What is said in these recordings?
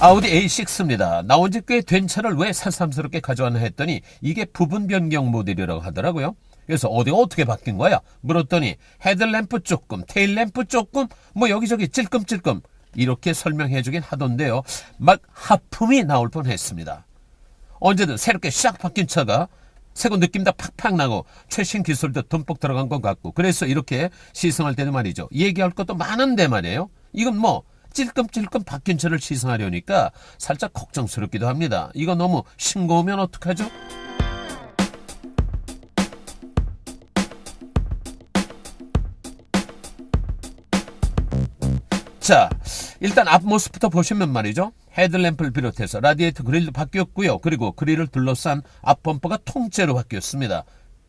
아우디 A6입니다. 나온 지 꽤 된 차를 왜 새삼스럽게 가져왔나 했더니 이게 부분 변경 모델이라고 하더라고요. 그래서 어디가 어떻게 바뀐 거야? 물었더니 헤드램프 조금, 테일램프 조금, 뭐 여기저기 찔끔찔끔 이렇게 설명해 주긴 하던데요. 막 하품이 나올 뻔했습니다. 언제든 새롭게 싹 바뀐 차가 새거 느낌도 팍팍 나고 최신 기술도 듬뿍 들어간 것 같고 그래서 이렇게 시승할 때도 말이죠. 얘기할 것도 많은데 말이에요. 이건 뭐 찔끔찔끔 바뀐 차를 시승하려니까 살짝 걱정스럽기도 합니다. 이거 너무 싱거우면 어떡하죠? 자, 일단 앞모습부터 보시면 말이죠. 헤드램프를 비롯해서 라디에이터 그릴도 바뀌었고요. 그리고 그릴을 둘러싼 앞범퍼가 통째로 바뀌었습니다.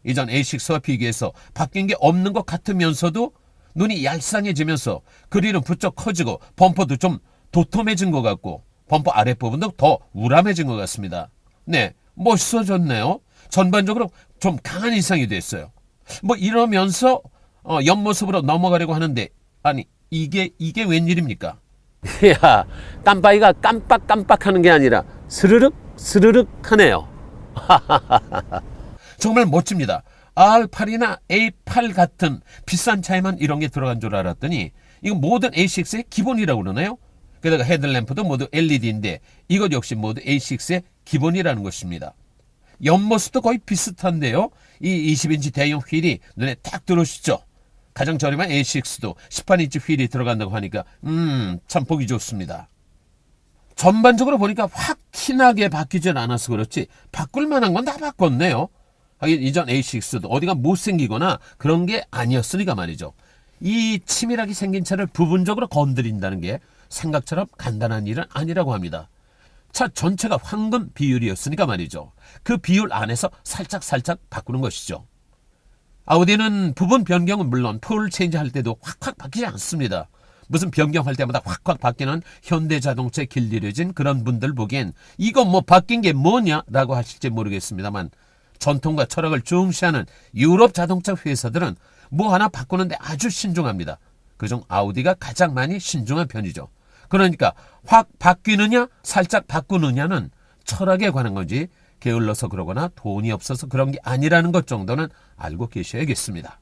이전 A6와 비교해서 바뀐 게 없는 것 같으면서도 눈이 얄쌍해지면서 그릴은 부쩍 커지고 범퍼도 좀 도톰해진 것 같고 범퍼 아랫부분도 더 우람해진 것 같습니다. 네, 멋있어졌네요. 전반적으로 좀 강한 인상이 됐어요. 뭐 이러면서 어, 옆모습으로 넘어가려고 하는데 아니 이게 이게 웬일입니까? 야 깜빡이가 깜빡깜빡하는 게 아니라 스르륵 스르륵 하네요. 정말 멋집니다. R8이나 A8 같은 비싼 차에만 이런 게 들어간 줄 알았더니 이거 모든 A6의 기본이라고 그러나요? 게다가 헤드램프도 모두 LED인데 이것 역시 모두 A6의 기본이라는 것입니다. 옆모습도 거의 비슷한데요. 이 20인치 대형 휠이 눈에 딱 들어오시죠? 가장 저렴한 A6도 18인치 휠이 들어간다고 하니까 음, 참 보기 좋습니다. 전반적으로 보니까 확 티나게 바뀌진 않아서 그렇지 바꿀 만한 건 다 바꿨네요. 하긴 이전 A6도 어디가 못생기거나 그런 게 아니었으니까 말이죠. 이 치밀하게 생긴 차를 부분적으로 건드린다는 게 생각처럼 간단한 일은 아니라고 합니다. 차 전체가 황금 비율이었으니까 말이죠. 그 비율 안에서 살짝살짝 바꾸는 것이죠. 아우디는 부분 변경은 물론 풀 체인지 할 때도 확확 바뀌지 않습니다. 무슨 변경할 때마다 확확 바뀌는 현대 자동차에 길들여진 그런 분들 보기엔 이거 뭐 바뀐 게 뭐냐라고 하실지 모르겠습니다만 전통과 철학을 중시하는 유럽 자동차 회사들은 뭐 하나 바꾸는데 아주 신중합니다. 그중 아우디가 가장 많이 신중한 편이죠. 그러니까 확 바뀌느냐 살짝 바꾸느냐는 철학에 관한 건지 게을러서 그러거나 돈이 없어서 그런 게 아니라는 것 정도는 알고 계셔야겠습니다.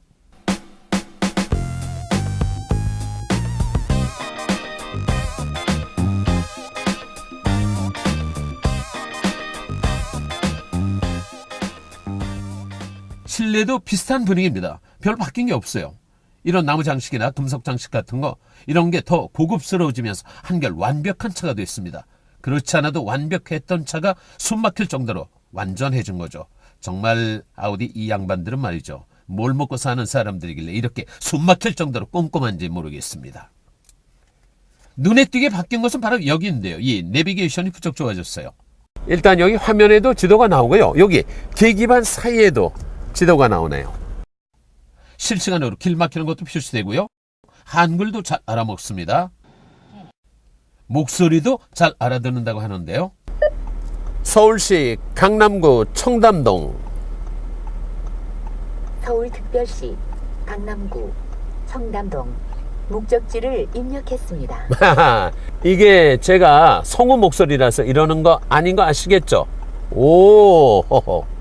실내도 비슷한 분위기입니다. 별 바뀐 게 없어요. 이런 나무 장식이나 금속 장식 같은 거 이런 게 더 고급스러워지면서 한결 완벽한 차가 됐습니다. 그렇지 않아도 완벽했던 차가 숨막힐 정도로 완전해진 거죠. 정말 아우디 이 양반들은 말이죠. 뭘 먹고 사는 사람들이길래 이렇게 숨막힐 정도로 꼼꼼한지 모르겠습니다. 눈에 띄게 바뀐 것은 바로 여기인데요. 이 내비게이션이 부쩍 좋아졌어요. 일단 여기 화면에도 지도가 나오고요. 여기 계기판 사이에도 지도가 나오네요. 실시간으로 길 막히는 것도 표시되고요. 한글도 잘 알아먹습니다. 목소리도 잘 알아듣는다고 하는데요. 서울시 강남구 청담동 서울특별시 강남구 청담동 목적지를 입력했습니다. 이게 제가 성우 목소리라서 이러는 거 아닌 거 아시겠죠? 오 호호.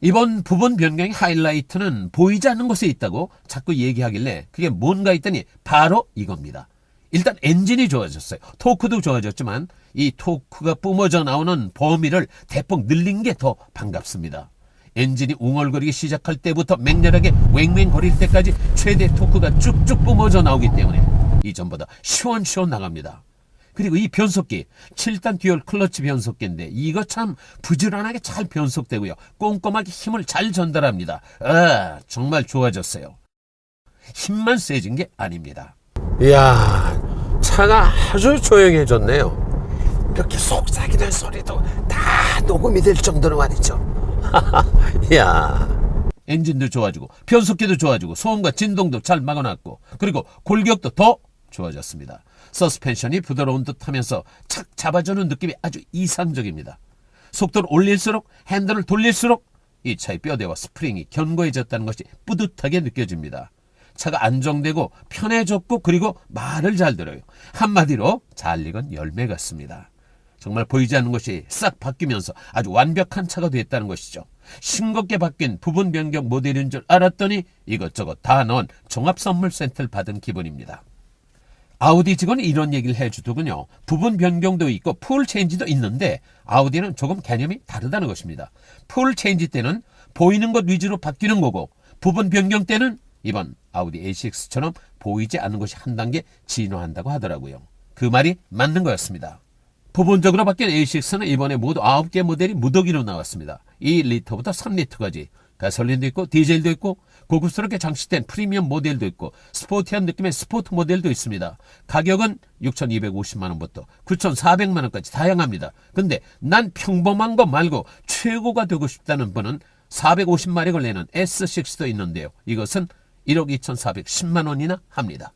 이번 부분 변경의 하이라이트는 보이지 않는 곳에 있다고 자꾸 얘기하길래 그게 뭔가 했더니 바로 이겁니다. 일단 엔진이 좋아졌어요. 토크도 좋아졌지만 이 토크가 뿜어져 나오는 범위를 대폭 늘린 게 더 반갑습니다. 엔진이 웅얼거리기 시작할 때부터 맹렬하게 왱왱거릴 때까지 최대 토크가 쭉쭉 뿜어져 나오기 때문에 이전보다 시원시원 나갑니다. 그리고 이 변속기 7단 듀얼 클러치 변속기인데 이거 참 부지런하게 잘 변속되고요. 꼼꼼하게 힘을 잘 전달합니다. 아 정말 좋아졌어요. 힘만 세진 게 아닙니다. 이야 차가 아주 조용해졌네요. 이렇게 속삭이는 소리도 다 녹음이 될 정도로 말이죠. 이야. 엔진도 좋아지고 변속기도 좋아지고 소음과 진동도 잘 막아놨고 그리고 골격도 더 좋아졌습니다. 서스펜션이 부드러운 듯 하면서 착 잡아주는 느낌이 아주 이상적입니다. 속도를 올릴수록 핸들을 돌릴수록 이 차의 뼈대와 스프링이 견고해졌다는 것이 뿌듯하게 느껴집니다. 차가 안정되고 편해졌고 그리고 말을 잘 들어요. 한마디로 잘 익은 열매 같습니다. 정말 보이지 않는 것이 싹 바뀌면서 아주 완벽한 차가 됐다는 것이죠. 싱겁게 바뀐 부분 변경 모델인 줄 알았더니 이것저것 다 넣은 종합 선물 세트를 받은 기분입니다. 아우디 직원이 이런 얘기를 해주더군요. 부분 변경도 있고 풀 체인지도 있는데 아우디는 조금 개념이 다르다는 것입니다. 풀 체인지 때는 보이는 것 위주로 바뀌는 거고 부분 변경 때는 이번 아우디 A6처럼 보이지 않는 것이 한 단계 진화한다고 하더라고요. 그 말이 맞는 거였습니다. 부분적으로 바뀐 A6는 이번에 모두 9개 모델이 무더기로 나왔습니다. 2리터부터 3리터까지 가솔린도 있고 디젤도 있고 고급스럽게 장식된 프리미엄 모델도 있고 스포티한 느낌의 스포트 모델도 있습니다. 가격은 6,250만 원부터 9,400만 원까지 다양합니다. 근데 난 평범한 거 말고 최고가 되고 싶다는 분은 450마력을 내는 S6도 있는데요. 이것은 1억 2,410만 원이나 합니다.